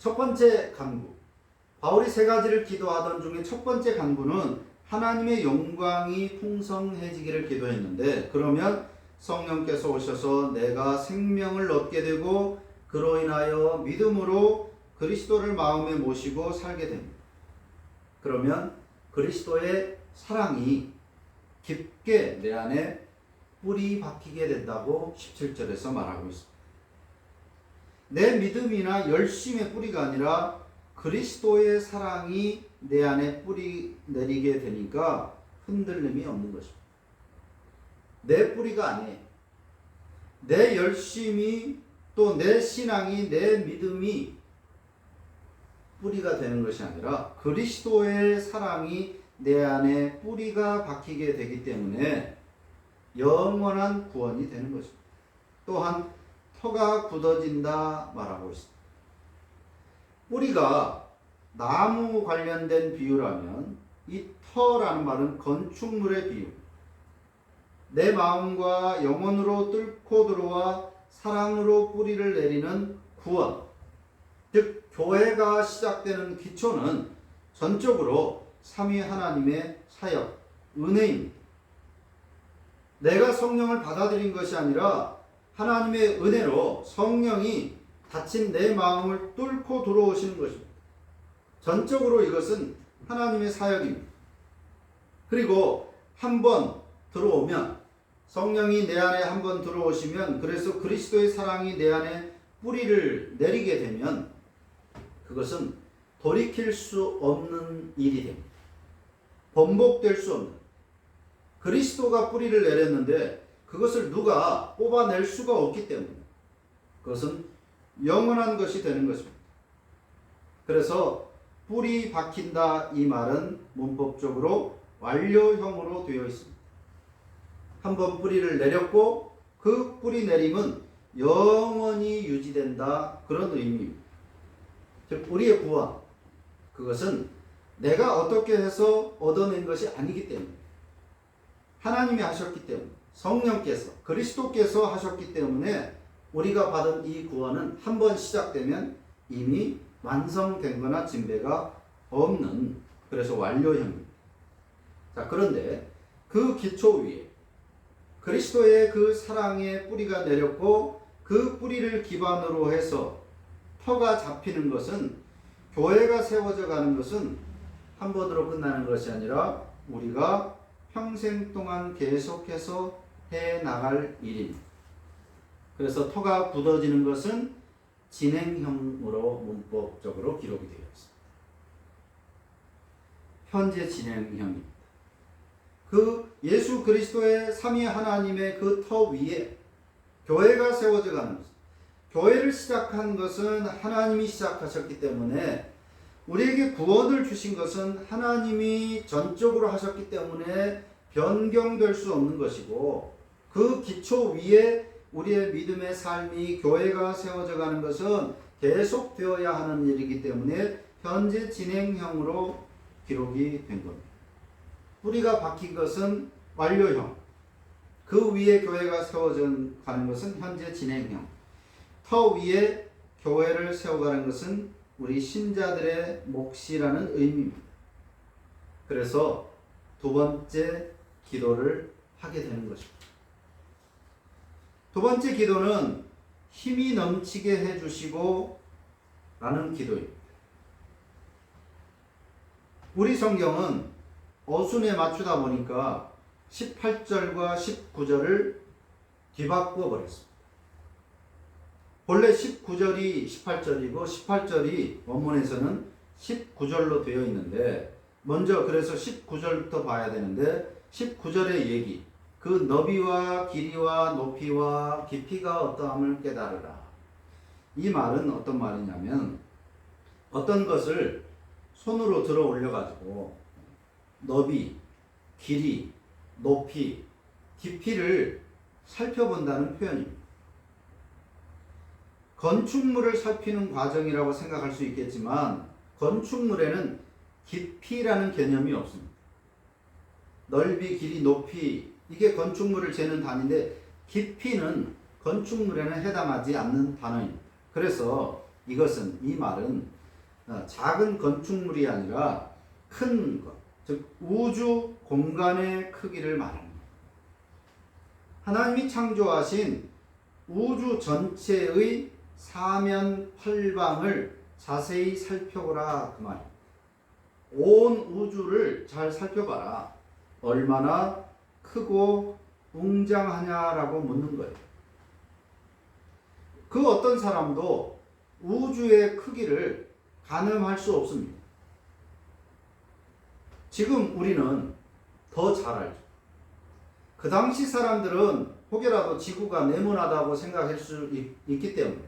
첫 번째 간구. 바울이 세 가지를 기도하던 중에 첫 번째 간구는 하나님의 영광이 풍성해지기를 기도했는데 그러면 성령께서 오셔서 내가 생명을 얻게 되고 그로 인하여 믿음으로 그리스도를 마음에 모시고 살게 됩니다. 그러면 그리스도의 사랑이 깊게 내 안에 뿌리 박히게 된다고 17절에서 말하고 있습니다. 내 믿음이나 열심의 뿌리가 아니라 그리스도의 사랑이 내 안에 뿌리 내리게 되니까 흔들림이 없는 것입니다. 내 뿌리가 아니에요. 내 열심이 또 내 신앙이 내 믿음이 뿌리가 되는 것이 아니라 그리스도의 사랑이 내 안에 뿌리가 박히게 되기 때문에 영원한 구원이 되는 것입니다. 또한 터가 굳어진다 말하고 있습니다. 뿌리가 나무 관련된 비유라면 이 터라는 말은 건축물의 비유. 내 마음과 영혼으로 뚫고 들어와 사랑으로 뿌리를 내리는 구원. 즉 교회가 시작되는 기초는 전적으로 삼위 하나님의 사역, 은혜입니다. 내가 성령을 받아들인 것이 아니라 하나님의 은혜로 성령이 닫힌 내 마음을 뚫고 들어오시는 것입니다. 전적으로 이것은 하나님의 사역입니다. 그리고 한 번 들어오면 성령이 내 안에 한 번 들어오시면 그래서 그리스도의 사랑이 내 안에 뿌리를 내리게 되면 그것은 돌이킬 수 없는 일이 됩니다. 번복될 수 없는 그리스도가 뿌리를 내렸는데 그것을 누가 뽑아낼 수가 없기 때문에 그것은 영원한 것이 되는 것입니다. 그래서 뿌리 박힌다 이 말은 문법적으로 완료형으로 되어 있습니다. 한 번 뿌리를 내렸고 그 뿌리 내림은 영원히 유지된다 그런 의미입니다. 즉 우리의 구원 그것은 내가 어떻게 해서 얻어낸 것이 아니기 때문에 하나님이 하셨기 때문에 성령께서 그리스도께서 하셨기 때문에 우리가 받은 이 구원은 한 번 시작되면 이미 완성된 거나 진배가 없는 그래서 완료형입니다. 자, 그런데 그 기초 위에 그리스도의 그 사랑의 뿌리가 내렸고 그 뿌리를 기반으로 해서 터가 잡히는 것은 교회가 세워져 가는 것은 한 번으로 끝나는 것이 아니라 우리가 평생 동안 계속해서 해 나갈 일입니다. 그래서 터가 굳어지는 것은 진행형으로 문법적으로 기록이 되어 있습니다. 현재 진행형입니다. 그 예수 그리스도의 삼위 하나님의 그 터 위에 교회가 세워져 가는 것. 교회를 시작한 것은 하나님이 시작하셨기 때문에 우리에게 구원을 주신 것은 하나님이 전적으로 하셨기 때문에 변경될 수 없는 것이고 그 기초 위에 우리의 믿음의 삶이 교회가 세워져 가는 것은 계속되어야 하는 일이기 때문에 현재 진행형으로 기록이 된 겁니다. 뿌리가 박힌 것은 완료형. 그 위에 교회가 세워져 가는 것은 현재 진행형. 터 위에 교회를 세워가는 것은 우리 신자들의 몫이라는 의미입니다. 그래서 두 번째 기도를 하게 되는 것입니다. 두 번째 기도는 힘이 넘치게 해주시고 라는 기도입니다. 우리 성경은 어순에 맞추다 보니까 18절과 19절을 뒤바꾸어 버렸습니다. 본래 19절이 18절이고 18절이 원문에서는 19절로 되어 있는데 먼저 그래서 19절부터 봐야 되는데 19절의 얘기 그 너비와 길이와 높이와 깊이가 어떠함을 깨달으라. 이 말은 어떤 말이냐면 어떤 것을 손으로 들어 올려 가지고 너비, 길이, 높이, 깊이를 살펴본다는 표현입니다. 건축물을 살피는 과정이라고 생각할 수 있겠지만 건축물에는 깊이라는 개념이 없습니다. 넓이, 길이, 높이 이게 건축물을 재는 단위인데 깊이는 건축물에는 해당하지 않는 단어입니다. 그래서 이것은 이 말은 어, 작은 건축물이 아니라 큰 것, 즉 우주 공간의 크기를 말합니다. 하나님이 창조하신 우주 전체의 사면 팔방을 자세히 살펴보라 그 말입니다. 온 우주를 잘 살펴봐라. 얼마나 크고 웅장하냐라고 묻는 거예요. 그 어떤 사람도 우주의 크기를 가늠할 수 없습니다. 지금 우리는 더 잘 알죠. 그 당시 사람들은 혹여라도 지구가 네모나다고 생각할 수 있, 있기 때문에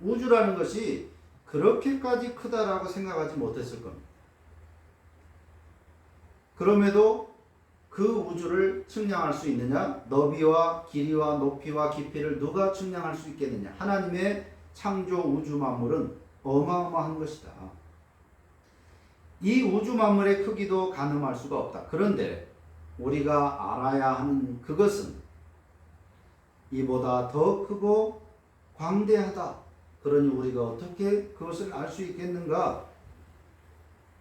우주라는 것이 그렇게까지 크다라고 생각하지 못했을 겁니다. 그럼에도 그 우주를 측량할 수 있느냐? 너비와 길이와 높이와 깊이를 누가 측량할 수 있겠느냐? 하나님의 창조 우주 만물은 어마어마한 것이다. 이 우주 만물의 크기도 가늠할 수가 없다. 그런데 우리가 알아야 하는 그것은 이보다 더 크고 광대하다. 그러니 우리가 어떻게 그것을 알 수 있겠는가?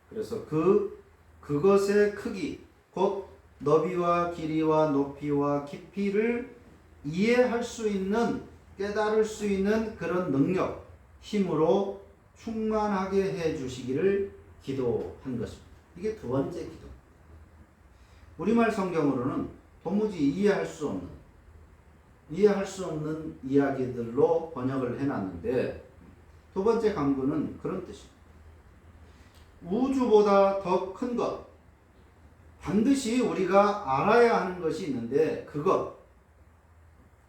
그래서 그 그것의 크기, 곧 너비와 길이와 높이와 깊이를 이해할 수 있는 깨달을 수 있는 그런 능력, 힘으로 충만하게 해 주시기를 기도한 것입니다. 이게 두 번째 기도. 우리말 성경으로는 도무지 이해할 수 없는 이해할 수 없는 이야기들로 번역을 해놨는데 두 번째 강구는 그런 뜻입니다. 우주보다 더 큰 것, 반드시 우리가 알아야 하는 것이 있는데 그것,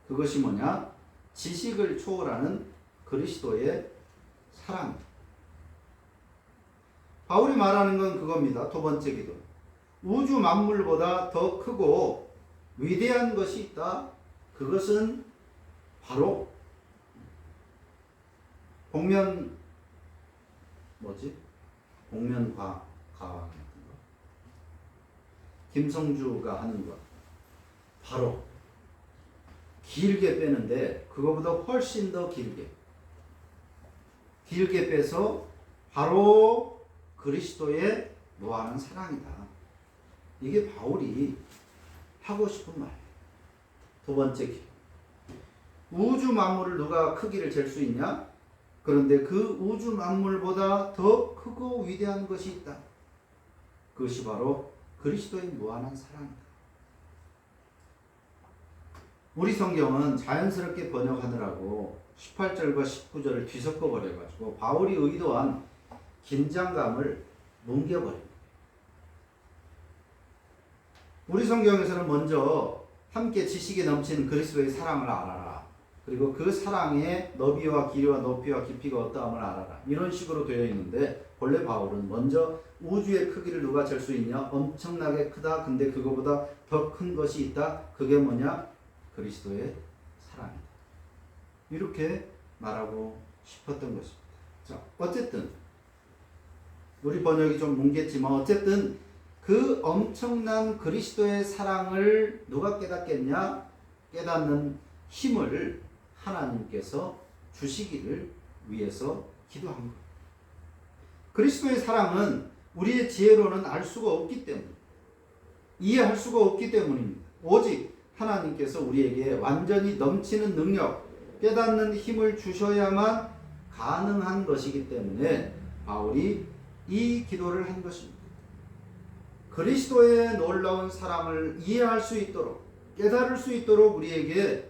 그것이 뭐냐? 지식을 초월하는 그리스도의 사랑. 바울이 말하는 건 그겁니다. 두 번째 기도. 우주 만물보다 더 크고 위대한 것이 있다. 그것은 바로 복면 뭐지? 복면과 가왕 김성주가 하는 것 바로 길게 빼는데 그거보다 훨씬 더 길게 길게 빼서 바로 그리스도의 무한한 사랑이다. 이게 바울이 하고 싶은 말이에요. 두 번째 길. 우주 만물을 누가 크기를 잴 수 있냐? 그런데 그 우주 만물보다 더 크고 위대한 것이 있다. 그것이 바로 그리스도의 무한한 사랑이다. 우리 성경은 자연스럽게 번역하느라고 18절과 19절을 뒤섞어 버려가지고 바울이 의도한 긴장감을 뭉개버립니다. 우리 성경에서는 먼저 함께 지식에 넘치는 그리스도의 사랑을 알아라. 그리고 그 사랑의 너비와 길이와 높이와 깊이가 어떠함을 알아라. 이런 식으로 되어 있는데 본래 바울은 먼저 우주의 크기를 누가 잴 수 있냐? 엄청나게 크다. 근데 그거보다 더 큰 것이 있다. 그게 뭐냐? 그리스도의 사랑이다. 이렇게 말하고 싶었던 것입니다. 자, 어쨌든 우리 번역이 좀 뭉갰지만 어쨌든 그 엄청난 그리스도의 사랑을 누가 깨닫겠냐? 깨닫는 힘을 하나님께서 주시기를 위해서 기도한 것. 그리스도의 사랑은 우리의 지혜로는 알 수가 없기 때문, 이해할 수가 없기 때문입니다. 오직 하나님께서 우리에게 완전히 넘치는 능력, 깨닫는 힘을 주셔야만 가능한 것이기 때문에 바울이 이 기도를 한 것입니다. 그리스도의 놀라운 사랑을 이해할 수 있도록 깨달을 수 있도록 우리에게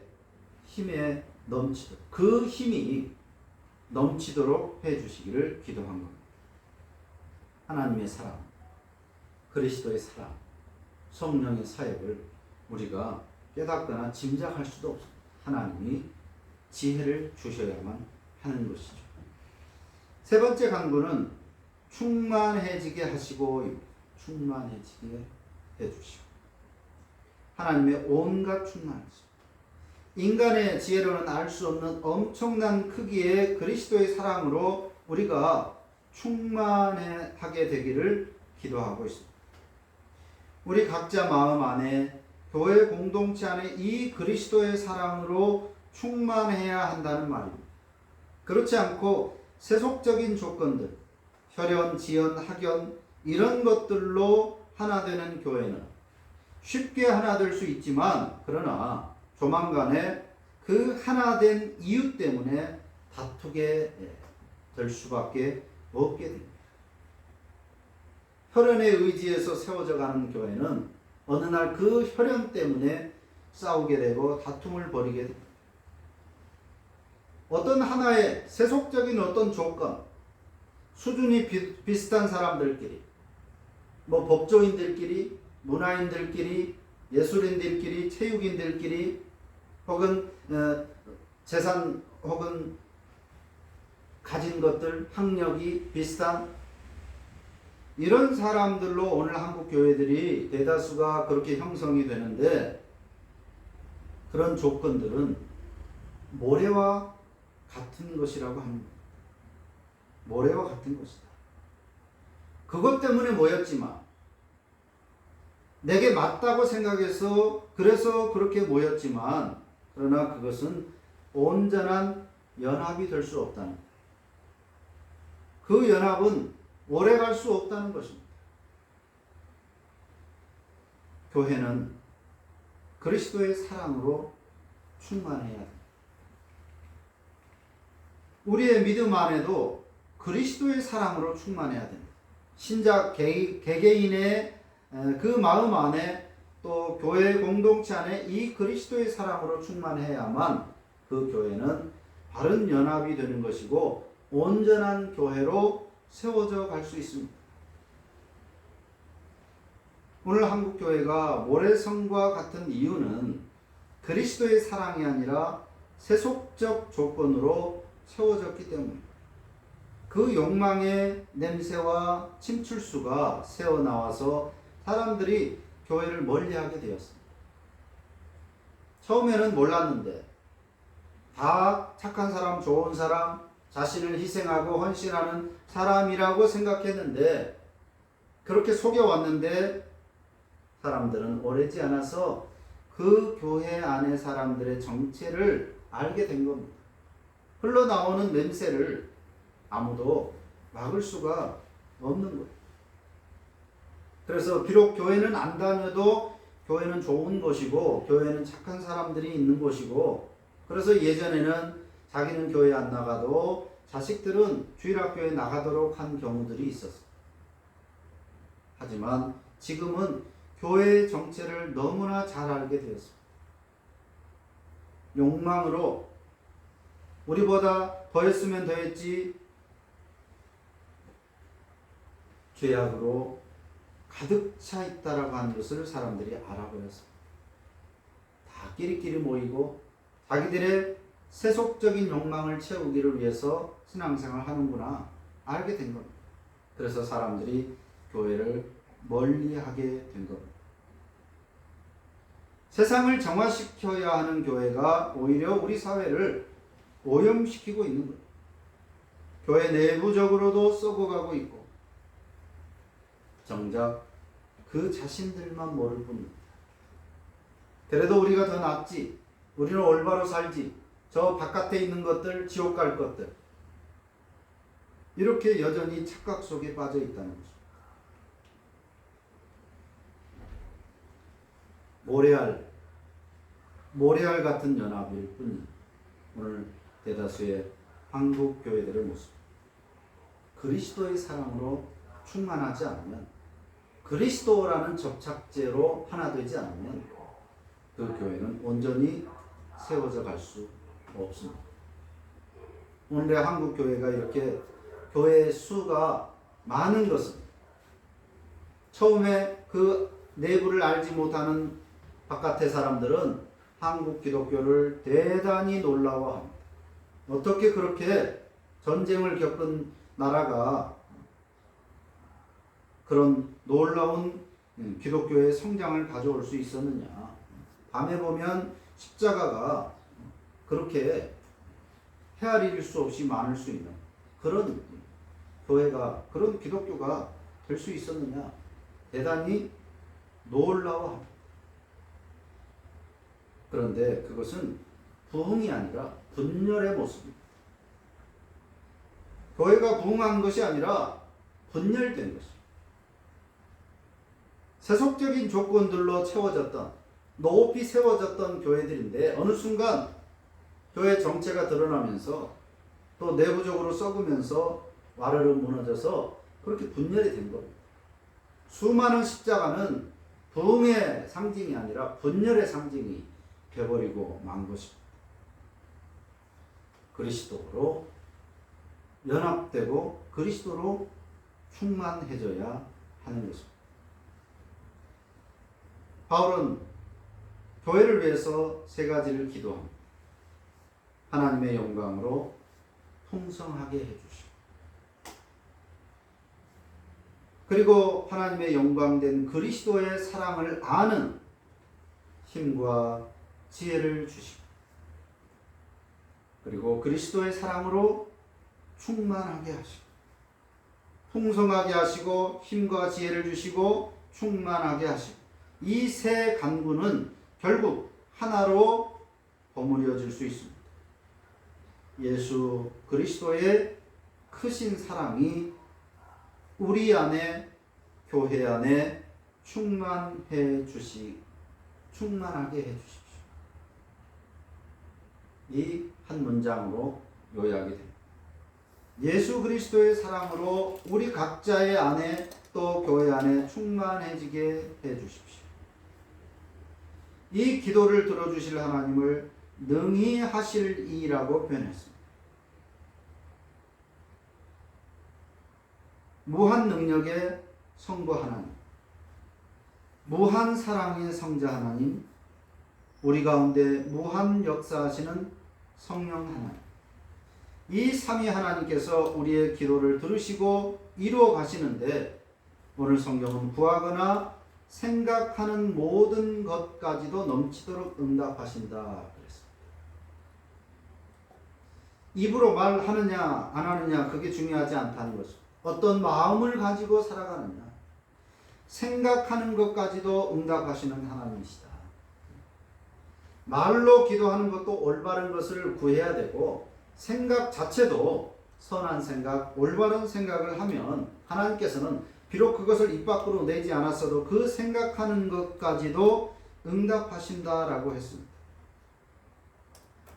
힘에 넘치도록 그 힘이 넘치도록 해 주시기를 기도한 겁니다. 하나님의 사랑, 그리스도의 사랑, 성령의 사역을 우리가 깨닫거나 짐작할 수도 없습니다. 하나님이 지혜를 주셔야만 하는 것이죠. 세 번째 간구는 충만해지게 하시고 충만해지게 해주시고 하나님의 온갖 충만하심 인간의 지혜로는 알 수 없는 엄청난 크기의 그리스도의 사랑으로 우리가 충만하게 되기를 기도하고 있습니다. 우리 각자 마음 안에 교회 공동체 안에 이 그리스도의 사랑으로 충만해야 한다는 말입니다. 그렇지 않고 세속적인 조건들, 혈연, 지연, 학연 이런 것들로 하나 되는 교회는 쉽게 하나 될 수 있지만 그러나 조만간에 그 하나 된 이유 때문에 다투게 될 수밖에 없게 됩니다. 혈연의 의지에서 세워져 가는 교회는 어느 날 그 혈연 때문에 싸우게 되고 다툼을 벌이게 됩니다. 어떤 하나의 세속적인 어떤 조건, 수준이 비, 비슷한 사람들끼리, 뭐 법조인들끼리, 문화인들끼리, 예술인들끼리, 체육인들끼리, 혹은 어, 재산 혹은 가진 것들, 학력이 비슷한 이런 사람들로 오늘 한국 교회들이 대다수가 그렇게 형성이 되는데 그런 조건들은 모래와 같은 것이라고 합니다. 모래와 같은 것이다. 그것 때문에 모였지만 내게 맞다고 생각해서 그래서 그렇게 모였지만 그러나 그것은 온전한 연합이 될 수 없다는 거예요. 그 연합은 오래 갈 수 없다는 것입니다. 교회는 그리스도의 사랑으로 충만해야 합니다. 우리의 믿음 안에도 그리스도의 사랑으로 충만해야 됩니다. 신자 개, 개개인의 그 마음 안에 또 교회 공동체 안에 이 그리스도의 사랑으로 충만해야만 그 교회는 바른 연합이 되는 것이고 온전한 교회로 세워져 갈 수 있습니다. 오늘 한국 교회가 모래성과 같은 이유는 그리스도의 사랑이 아니라 세속적 조건으로 채워졌기 때문입니다. 그 욕망의 냄새와 침출수가 새어 나와서 사람들이 교회를 멀리하게 되었습니다. 처음에는 몰랐는데 다 착한 사람, 좋은 사람, 자신을 희생하고 헌신하는 사람이라고 생각했는데 그렇게 속여왔는데 사람들은 오래지 않아서 그 교회 안의 사람들의 정체를 알게 된 겁니다. 흘러나오는 냄새를 아무도 막을 수가 없는 거예요. 그래서 비록 교회는 안 다녀도 교회는 좋은 곳이고 교회는 착한 사람들이 있는 곳이고 그래서 예전에는 자기는 교회 안 나가도 자식들은 주일학교에 나가도록 한 경우들이 있었어. 하지만 지금은 교회의 정체를 너무나 잘 알게 되었습니다. 욕망으로 우리보다 더 했으면 더 했지 죄악으로 가득 차 있다라고 하는 것을 사람들이 알아버렸습니다. 다 끼리끼리 모이고 자기들의 세속적인 욕망을 채우기를 위해서 신앙생활 하는구나 알게 된 겁니다. 그래서 사람들이 교회를 멀리하게 된 겁니다. 세상을 정화시켜야 하는 교회가 오히려 우리 사회를 오염시키고 있는 거예요. 교회 내부적으로도 썩어가고 있고 정작 그 자신들만 모를 뿐입니다. 그래도 우리가 더 낫지. 우리는 올바로 살지. 저 바깥에 있는 것들 지옥 갈 것들. 이렇게 여전히 착각 속에 빠져 있다는 거죠. 모래알, 모래알 같은 연합일 뿐 오늘 대다수의 한국 교회들의 모습. 그리스도의 사랑으로 충만하지 않으면 그리스도라는 접착제로 하나 되지 않으면 그 교회는 온전히 세워져 갈 수 없습니다. 오늘의 한국 교회가 이렇게 교회 수가 많은 것은 처음에 그 내부를 알지 못하는 바깥의 사람들은 한국 기독교를 대단히 놀라워합니다. 어떻게 그렇게 전쟁을 겪은 나라가 그런 놀라운 음, 기독교의 성장을 가져올 수 있었느냐. 밤에 보면 십자가가 그렇게 헤아릴 수 없이 많을 수 있는 그런 교회가, 그런 기독교가 될 수 있었느냐. 대단히 놀라워 그런데 그것은 부흥이 아니라 분열의 모습입니다. 교회가 부흥한 것이 아니라 분열된 것입니다. 세속적인 조건들로 채워졌던 높이 세워졌던 교회들인데 어느 순간 교회 정체가 드러나면서 또 내부적으로 썩으면서 와르르 무너져서 그렇게 분열이 된 겁니다. 수많은 십자가는 부흥의 상징이 아니라 분열의 상징이 되버리고 만 것입니다. 그리스도로 연합되고 그리스도로 충만해져야 하는 것입니다. 바울은 교회를 위해서 세 가지를 기도합니다. 하나님의 영광으로 풍성하게 해주시고 그리고 하나님의 영광된 그리스도의 사랑을 아는 힘과 지혜를 주시고 그리고 그리스도의 사랑으로 충만하게 하시고 풍성하게 하시고 힘과 지혜를 주시고 충만하게 하시고 이 세 간구는 결국 하나로 버무려질 수 있습니다. 예수 그리스도의 크신 사랑이 우리 안에 교회 안에 충만해 주시 충만하게 해 주십시오. 이 한 문장으로 요약이 됩니다. 예수 그리스도의 사랑으로 우리 각자의 안에 또 교회 안에 충만해지게 해 주십시오. 이 기도를 들어주실 하나님을 능히 하실 이라고 표현했습니다. 무한 능력의 성부 하나님, 무한 사랑의 성자 하나님, 우리 가운데 무한 역사하시는 성령 하나님. 이 삼위 하나님께서 우리의 기도를 들으시고 이루어 가시는데 오늘 성경은 구하거나 생각하는 모든 것까지도 넘치도록 응답하신다 그랬습니다. 입으로 말하느냐 안 하느냐 그게 중요하지 않다는 것입니다. 어떤 마음을 가지고 살아가느냐 생각하는 것까지도 응답하시는 하나님이시다. 말로 기도하는 것도 올바른 것을 구해야 되고 생각 자체도 선한 생각, 올바른 생각을 하면 하나님께서는 비록 그것을 입 밖으로 내지 않았어도 그 생각하는 것까지도 응답하신다라고 했습니다.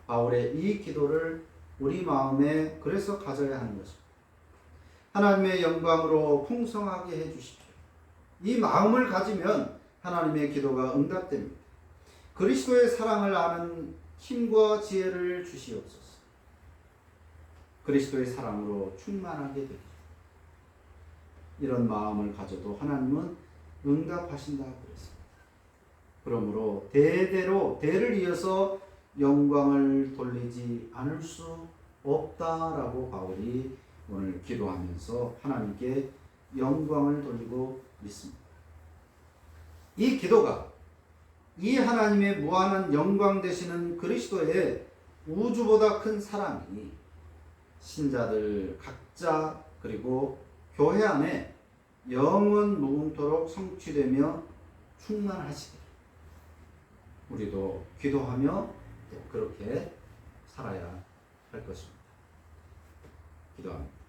바울의 이 기도를 우리 마음에 그래서 가져야 하는 것입니다. 하나님의 영광으로 풍성하게 해 주십시오. 이 마음을 가지면 하나님의 기도가 응답됩니다. 그리스도의 사랑을 아는 힘과 지혜를 주시옵소서. 그리스도의 사랑으로 충만하게 되게. 이런 마음을 가져도 하나님은 응답하신다 그랬습니다. 그러므로 대대로 대를 이어서 영광을 돌리지 않을 수 없다라고 바울이 오늘 기도하면서 하나님께 영광을 돌리고 있습니다. 이 기도가 이 하나님의 무한한 영광 되시는 그리스도의 우주보다 큰 사랑이 신자들 각자 그리고 교회 안에 영원 무궁토록 성취되며 충만하시길 우리도 기도하며 또 그렇게 살아야 할 것입니다. 기도합니다.